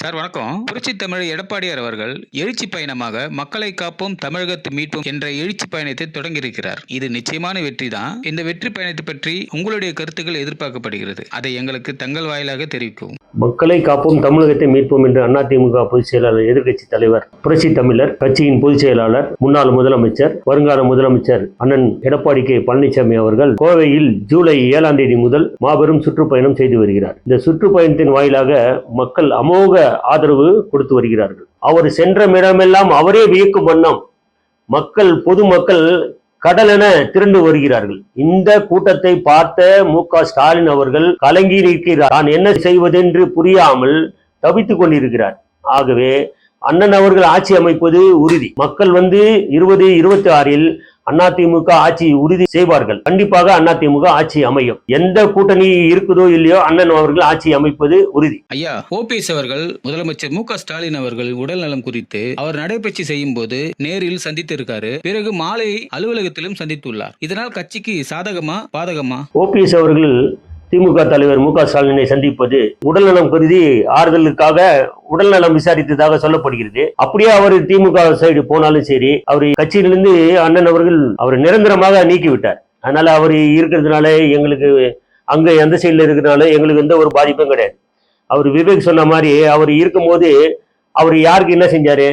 Sir வணக்கம். புரட்சி தமிழ் எடப்பாடியார் அவர்கள் எழுச்சி பயணமாக மக்களை காப்போம் தமிழகத்தை மீட்போம் என்ற எழுச்சி பயணத்தை தொடங்கியிருக்கிறார். இது நிச்சயமான வெற்றி தான். இந்த வெற்றி பயணத்தை பற்றி உங்களுடைய கருத்துக்கள் எதிர்பார்க்கப்படுகிறது. அதை எங்களுக்கு தங்கள் வாயிலாக தெரிவிக்கவும். மக்களை காப்போம் தமிழகத்தை மீட்போம் என்று அதிமுக பொதுச் செயலாளர் எதிர்க்கட்சி தலைவர் புரட்சி தமிழர் கட்சியின் பொதுச் செயலாளர் முன்னாள் முதலமைச்சர் வருங்கால முதலமைச்சர் அண்ணன் எடப்பாடி கே. பழனிசாமி அவர்கள் கோவையில் ஜூலை ஏழாம் தேதி முதல் மாபெரும் சுற்றுப்பயணம் செய்து வருகிறார். இந்த சுற்றுப்பயணத்தின் வாயிலாக மக்கள் அமோக ஆதரவு கொடுத்து வருகிறார்கள். அவர் சென்ற இடமெல்லாம் அவரே வியக்கும் வண்ணம் மக்கள் பொதுமக்கள் கடலென திரண்டு வருகிறார்கள். இந்த கூட்டத்தை பார்த்த மு ஸ்டாலின் அவர்கள் கலங்கி நிற்கிறார். நான் என்ன செய்வதென்று புரியாமல் தவித்துக் கொண்டிருக்கிறார். ஆகவே அண்ணன் அவர்கள் ஆட்சி அமைப்பது உறுதி. மக்கள் வந்து இருபது இருபத்தி ஆறில் அதிமுக ஆட்சி உறுதி செய்வார்கள். கண்டிப்பாக அதிமுக ஆட்சி அமையும். எந்த கூட்டணி இருக்குதோ இல்லையோ அண்ணன் அவர்கள் ஆட்சி அமைப்பது உறுதி. ஐயா ஓபிஎஸ் அவர்கள் முதலமைச்சர் மு க ஸ்டாலின் அவர்கள் உடல் நலம் குறித்து அவர் நடைபயிற்சி செய்யும் போது நேரில் சந்தித்திருக்காரு. பிறகு மாலை அலுவலகத்திலும் சந்தித்துள்ளார். இதனால் கட்சிக்கு சாதகமா பாதகமா? ஓபிஎஸ் அவர்கள் திமுக தலைவர் மு க ஸ்டாலினை சந்திப்பது உடல்நலம் கருதி ஆறுதலுக்காக உடல்நலம் விசாரித்ததாக சொல்லப்படுகிறது. அப்படியே அவர் திமுக சைடு போனாலும் சரி அவர் கட்சியிலிருந்து அண்ணன் அவர்கள் அவர் நிரந்தரமாக நீக்கிவிட்டார். அதனால அவர் இருக்கிறதுனால எங்களுக்கு அங்க எந்த சைடில் இருக்கிறதுனால எங்களுக்கு எந்த ஒரு பாதிப்பும் கிடையாது. அவர் விவேக் சொன்ன மாதிரி அவர் இருக்கும்போது அவர் யாருக்கு என்ன செஞ்சாரு?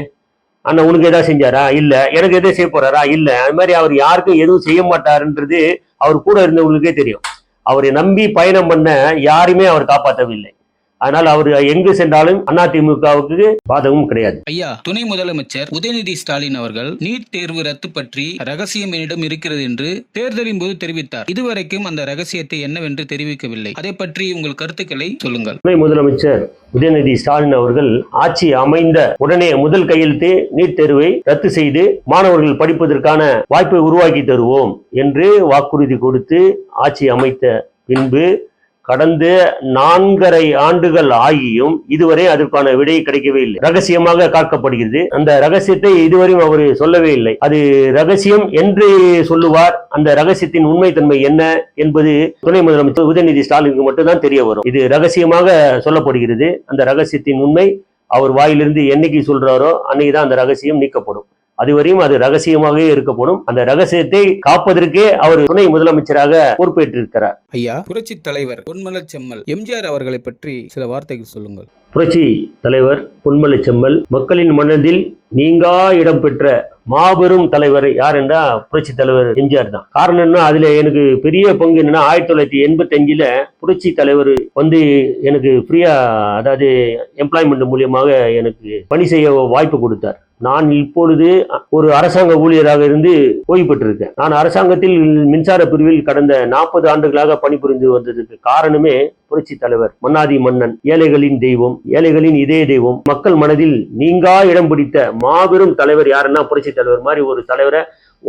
அண்ணன் உனக்கு எதாவது செஞ்சாரா? இல்ல. எனக்கு எதாவது செய்ய போறாரா? இல்ல. அது மாதிரி அவர் யாருக்கும் எதுவும் செய்ய மாட்டாருன்றது அவர் கூட இருந்தவங்களுக்கே தெரியும். அவரை நம்பி பயணம் பண்ண யாருமே அவர் காப்பாற்றவில்லை. அதனால் அவர் எங்கு சென்றாலும் அதிமுகவுக்கு பாதகமும் கிடையாது. ஐயா துணை முதலமைச்சர் உதயநிதி ஸ்டாலின் அவர்கள் நீட் தேர்வு ரத்து பற்றி ரகசியம் என்னிடம் இருக்கிறது என்று தேர்தலின் போது தெரிவித்தார். இதுவரைக்கும் அந்த ரகசியத்தை என்னவென்று தெரிவிக்கவில்லை. அதை பற்றி உங்கள் கருத்துக்களை சொல்லுங்கள். துணை முதலமைச்சர் உதயநிதி ஸ்டாலின் அவர்கள் ஆட்சி அமைந்த உடனே முதல் கையெழுத்து நீட் தேர்வை ரத்து செய்து மாணவர்கள் படிப்பதற்கான வாய்ப்பை உருவாக்கி தருவோம் என்று வாக்குறுதி கொடுத்து ஆட்சி அமைத்த பின்பு கடந்த நான்கரை ஆண்டுகள் ஆகியும் இதுவரை அதற்கான விடை கிடைக்கவே இல்லை. ரகசியமாக காக்கப்படுகிறது. அந்த ரகசியத்தை இதுவரையும் அவர் சொல்லவே இல்லை. அது ரகசியம் என்று சொல்லுவார். அந்த ரகசியத்தின் உண்மைத்தன்மை என்ன என்பது துணை முதலமைச்சர் உதயநிதி ஸ்டாலினுக்கு மட்டும்தான் தெரிய வரும். இது ரகசியமாக சொல்லப்படுகிறது. அந்த ரகசியத்தின் உண்மை அவர் வாயிலிருந்து என்னைக்கு சொல்றாரோ அன்னைக்கு தான் அந்த ரகசியம் நீக்கப்படும். அதுவரையும் அது ரகசியமாகவே இருக்கப்படும் அந்த ரகசியத்தை காப்பதற்கே அவர் துணை முதலமைச்சராக பொறுப்பேற்றிருக்கிறார். ஐயா புரட்சி தலைவர் பொன்மலர் செம்மல் எம்ஜிஆர் அவர்களை பற்றி சில வார்த்தைகள் சொல்லுங்கள். புரட்சி தலைவர் பொன்மலை செம்மல் மக்களின் மனதில் நீங்கா இடம் பெற்ற மாபெரும் தலைவர் யார் என்றா புரட்சி தலைவர் எம்ஜிஆர் தான். காரணம் என்ன? அதுல எனக்கு பெரிய பங்கு என்னன்னா ஆயிரத்தி தொள்ளாயிரத்தி எண்பத்தி அஞ்சுல புரட்சி தலைவர் வந்து எனக்கு ஃப்ரீயா அதாவது எம்ப்ளாய்மெண்ட் மூலியமாக எனக்கு பணி செய்ய வாய்ப்பு கொடுத்தார். நான் இப்பொழுது ஒரு அரசாங்க ஊழியராக இருந்து ஓய்வு பெற்றிருக்கேன். நான் அரசாங்கத்தில் மின்சார பிரிவில் கடந்த நாற்பது ஆண்டுகளாக பணிபுரிந்து வந்ததுக்கு காரணமே புரட்சி தலைவர் மன்னாதி மன்னன். ஏழைகளின் தெய்வம் ஏழைகளின் இதய தெய்வம். மக்கள் மனதில் நீங்கா இடம் பிடித்த மாபெரும் தலைவர் யாருன்னா புரட்சி தலைவர் மாதிரி ஒரு தலைவரை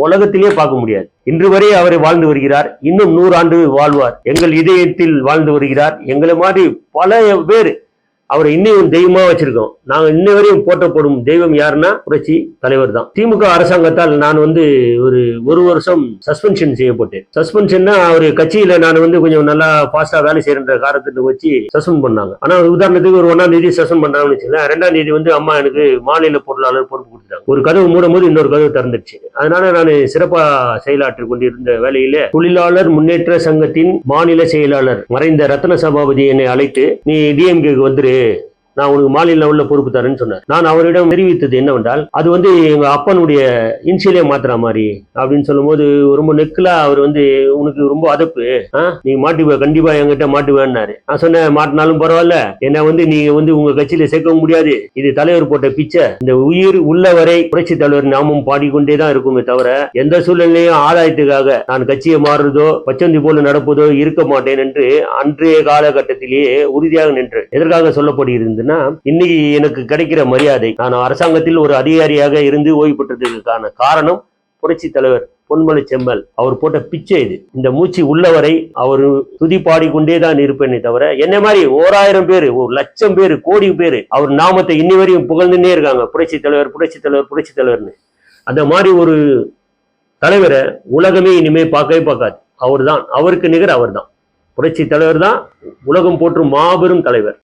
உலகத்திலே பார்க்க முடியாது. இன்று வரை அவரை வாழ்ந்து வருகிறார். இன்னும் நூறு ஆண்டு வாழ்வார். எங்கள் இதயத்தில் வாழ்ந்து வருகிறார். எங்களை மாதிரி பல பேர் அவரை இன்னும் தெய்வமா வச்சிருக்கோம். நாங்க இன்ன வரையும் போற்றப்படும் தெய்வம் யாருன்னா புரட்சி தலைவர் தான் திமுக அரசாங்கத்தால் நான் வந்து ஒரு ஒரு வருஷம் சஸ்பென்ஷன் செய்யப்பட்டேன். சஸ்பென்ஷன்னா அவர் கட்சியில நான் வந்து கொஞ்சம் நல்லா பாஸ்டா வேலை செய்யற காரணத்தை வச்சு சஸ்பெண்ட் பண்ணாங்க. ஆனா உதாரணத்துக்கு ஒரு ஒன்னாம் தேதி சஸ்பெண்ட் பண்ணாங்கன்னு வச்சுக்கலாம் ரெண்டாம் தேதி வந்து அம்மா எனக்கு மாநில பொருளாளர் பொறுப்பு கொடுத்தாங்க ஒரு கதவு மூடும் போது இன்னொரு கதவு திறந்துடுச்சு. அதனால நான் சிறப்பா செயலாற்றி கொண்டிருந்த வேலையில தொழிலாளர் முன்னேற்ற சங்கத்தின் மாநில செயலாளர் மறைந்த ரத்ன சபாபதி என்னை அழைத்து நீ டிஎம்கேக்கு வந்துரு. que நான் உனக்கு மாநில உள்ள பொறுப்பு தரேன்னு சொன்னார் நான் அவரிடம் தெரிவித்தது என்னவென்றால் அது வந்து எங்க அப்பனுடைய இன்சியலே மாத்துற மாதிரி அப்படின்னு சொல்லும்போது ரொம்ப நெக்கிலா அவர் வந்து உனக்கு ரொம்ப அதப்பு. நீ மாட்டுவ கண்டிப்பா என்கிட்ட மாட்டுவேன்னாரு. நான் சொன்னேன் மாட்டினாலும் பரவாயில்ல. என்ன வந்து நீங்க வந்து உங்க கட்சியில சேர்க்கவும் முடியாது. இது தலைவர் போட்ட பிச்சை. இந்த உயிர் உள்ளவரை புரட்சி தலைவர் நாமும் பாடிக்கொண்டே தான் இருக்குமே தவிர எந்த சூழ்நிலையும் ஆதாயத்துக்காக நான் கட்சியை மாறுறதோ பச்சந்தி போல நடப்பதோ இருக்க மாட்டேன் என்று அன்றைய காலகட்டத்திலேயே உறுதியாக நின்று எதற்காக சொல்லப்படுகிறது? இருந்ததுன்னா இன்னைக்கு எனக்கு கிடைக்கிற மரியாதை நான் அரசாங்கத்தில் ஒரு அதிகாரியாக இருந்து ஓய்வு பெற்றதுக்கான காரணம் புரட்சி தலைவர் பொன்மலை செம்மல். அவர் போட்ட பிச்சை இது. இந்த மூச்சு உள்ளவரை அவர் துதி பாடிக்கொண்டே தான் இருப்பேனே தவிர என்ன மாதிரி ஓராயிரம் பேர் ஒரு லட்சம் பேர் கோடி பேர் அவர் நாமத்தை இன்னி வரையும் புகழ்ந்துன்னே இருக்காங்க. புரட்சி தலைவர் புரட்சி தலைவர் புரட்சி தலைவர்னு. அந்த மாதிரி ஒரு தலைவரை உலகமே இனிமே பார்க்கவே பார்க்காது. அவர்தான். அவருக்கு நிகர் அவர்தான். புரட்சி தலைவர் தான் உலகம் போற்றும் மாபெரும் தலைவர்.